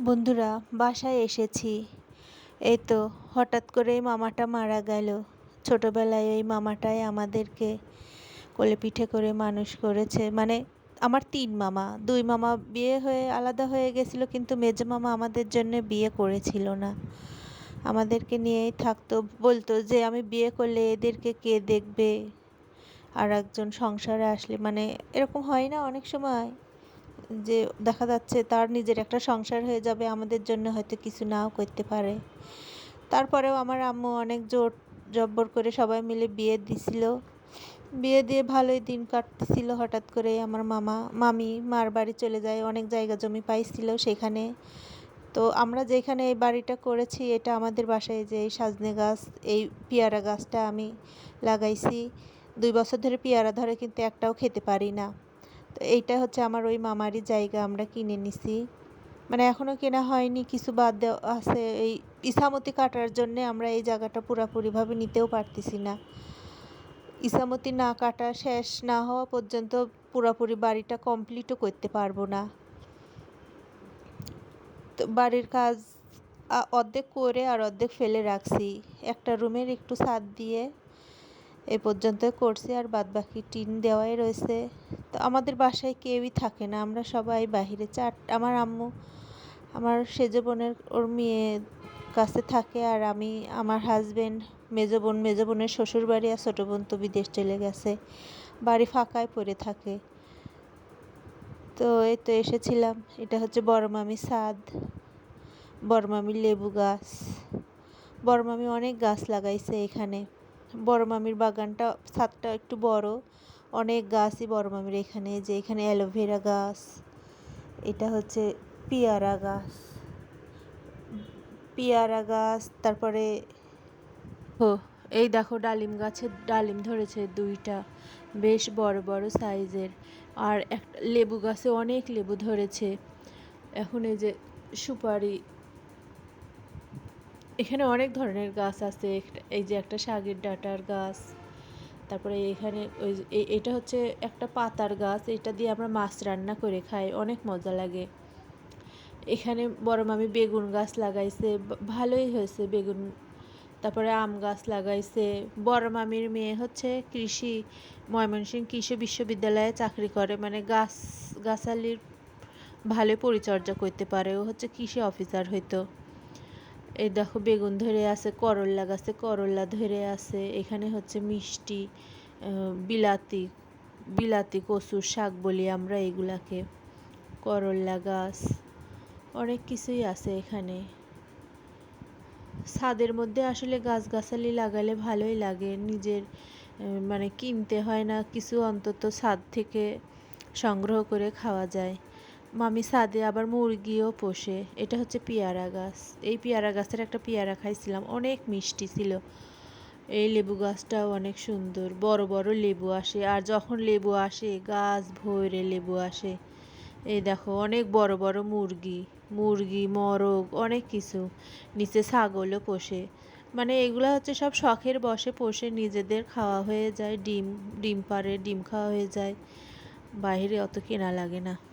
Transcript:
বন্ধুরা, বাসায় এসেছি। এই তো, হঠাৎ করেই মামাটা মারা গেল। ছোটোবেলায় ওই মামাটাই আমাদেরকে কোলে পিঠে করে মানুষ করেছে। মানে আমার তিন মামা। দুই মামা বিয়ে হয়ে, আলাদা হয়ে গেছিল, কিন্তু মেজো মামা আমাদের জন্য বিয়ে করেছিল না। আমাদেরকে নিয়েই থাকতো। বলতো যে, আমি বিয়ে করলে এদেরকে কে দেখবে? আর একজন সংসারে আসলে। মানে এরকম হয় না অনেক সময়? যে দেখা যাচ্ছে তার নিজের একটা সংসার হয়ে যাবে, আমাদের জন্য হয়তো কিছু নাও করতে পারে। তারপরেও আমার আম্মু অনেক জোর জব্বর করে সবাই মিলে বিয়ে দিছিল। বিয়ে দিয়ে ভালোই দিন কাটতেছিল হঠাৎ করে আমার মামা, মামি, মার বাড়ি চলে যায়, অনেক জায়গা জমি পাইছিল সেখানে। তো আমরা যেখানে এই বাড়িটা করেছি, এটা আমাদের বাসায় যে এই সাজনে গাছ, এই পেয়ারা গাছটা আমি লাগাইছি। দুই বছর ধরে পেয়ারা ধরে কিন্তু একটাও খেতে পারি না। এইটা হচ্ছে আমার ওই মামারই জায়গা, আমরা কিনে নিছি। মানে এখনও কেনা হয়নি, কিছু বাদ দেওয়া আছে। এই ইসামতি কাটার জন্যে আমরা এই জায়গাটা পুরাপুরিভাবে নিতেও পারতেছি না। ইসামতি না কাটা শেষ না হওয়া পর্যন্ত পুরাপুরি বাড়িটা কমপ্লিটও করতে পারব না। তো বাড়ির কাজ অর্ধেক করে আর অর্ধেক ফেলে রাখছি। একটা রুমের একটু ছাদ দিয়ে এ পর্যন্ত করছি, আর বাদ বাকি টিন দেওয়াই রয়েছে। তো আমাদের বাসায় কেউই থাকে না, আমরা সবাই বাহিরে চার, আমার আম্মু, আমার সেজ বোনের, ওর মেয়ে কাছে থাকে, আর আমি, আমার হাজবেন্ড মেজো বোন, মেজো বোনের শ্বশুর বাড়ি আর ছোটো বোন তো বিদেশ চলে গেছে, বাড়ি ফাঁকায় পড়ে থাকে। তো এই তো এসেছিলাম, এটা হচ্ছে বড় মামি সাদ বড় মামির লেবু গাছ বড় মামি অনেক গাছ লাগাইছে এখানে। বড় মামির বাগানটা, ছাদটা একটু বড়। অনেক গাছই বড় মামির এখানে, যে এখানে অ্যালোভেরা গাছ, এটা হচ্ছে পেয়ারা গাছ। পেয়ারা গাছ, তারপরে ও, এই দেখো ডালিম গাছে ডালিম ধরেছে দুইটা, বেশ বড় বড় সাইজের। আর একটা লেবু গাছে অনেক লেবু ধরেছে। এখন এই যে সুপারি এখানে অনেক ধরনের গাছ আছে। এই যে একটা শাগের ডাটার গাছ, তারপরে এখানে ওই এটা হচ্ছে একটা পাতার গাছ, এটা দিয়ে আমরা মাছ রান্না করে খাই, অনেক মজা লাগে। এখানে বড় মামি বেগুন গাছ লাগাইছে ভালোই হয়েছে বেগুন। তারপরে আম গাছ লাগাইছে বড় মামির মেয়ে হচ্ছে কৃষি, ময়মনসিংহ কৃষি বিশ্ববিদ্যালয়ে চাকরি করে মানে গাছ, গাছালির ভালো পরিচর্যা করতে পারে, ও হচ্ছে কৃষি অফিসার হইতো। এই দেখো বেগুন ধরে আছে করল্লা গাছে করল্লা ধরে আছে, এখানে হচ্ছে মিষ্টি বিলাতি বিলাতি, কচুর শাক বলি আমরা এগুলাকে করল্লা গাছ, অনেক কিছুই আছে এখানে। ছাদের মধ্যে আসলে গাছগাছালি লাগালে ভালোই লাগে, নিজের মানে কিনতে হয় না, কিছু অন্তত ছাদ থেকে সংগ্রহ করে খাওয়া যায়। মামি ছাদে আবার মুরগিও পোষে। এটা হচ্ছে পেয়ারা গাছ। এই পেয়ারা গাছের একটা পেয়ারা খাইছিলাম, অনেক মিষ্টি ছিল। এই লেবু গাছটাও অনেক সুন্দর, বড় বড় লেবু আসে, আর যখন লেবু আসে, গাছ ভরে লেবু আসে। এই দেখো, অনেক বড় বড় মুরগি মুরগি, মরগ, অনেক কিছু নিচে ছাগলও পোষে। মানে এগুলো হচ্ছে সব শখের বসে পোষে, নিজেদের খাওয়া হয়ে যায়, ডিম ডিম পারে ডিম খাওয়া হয়ে যায়। বাইরে অত কেনা লাগে না।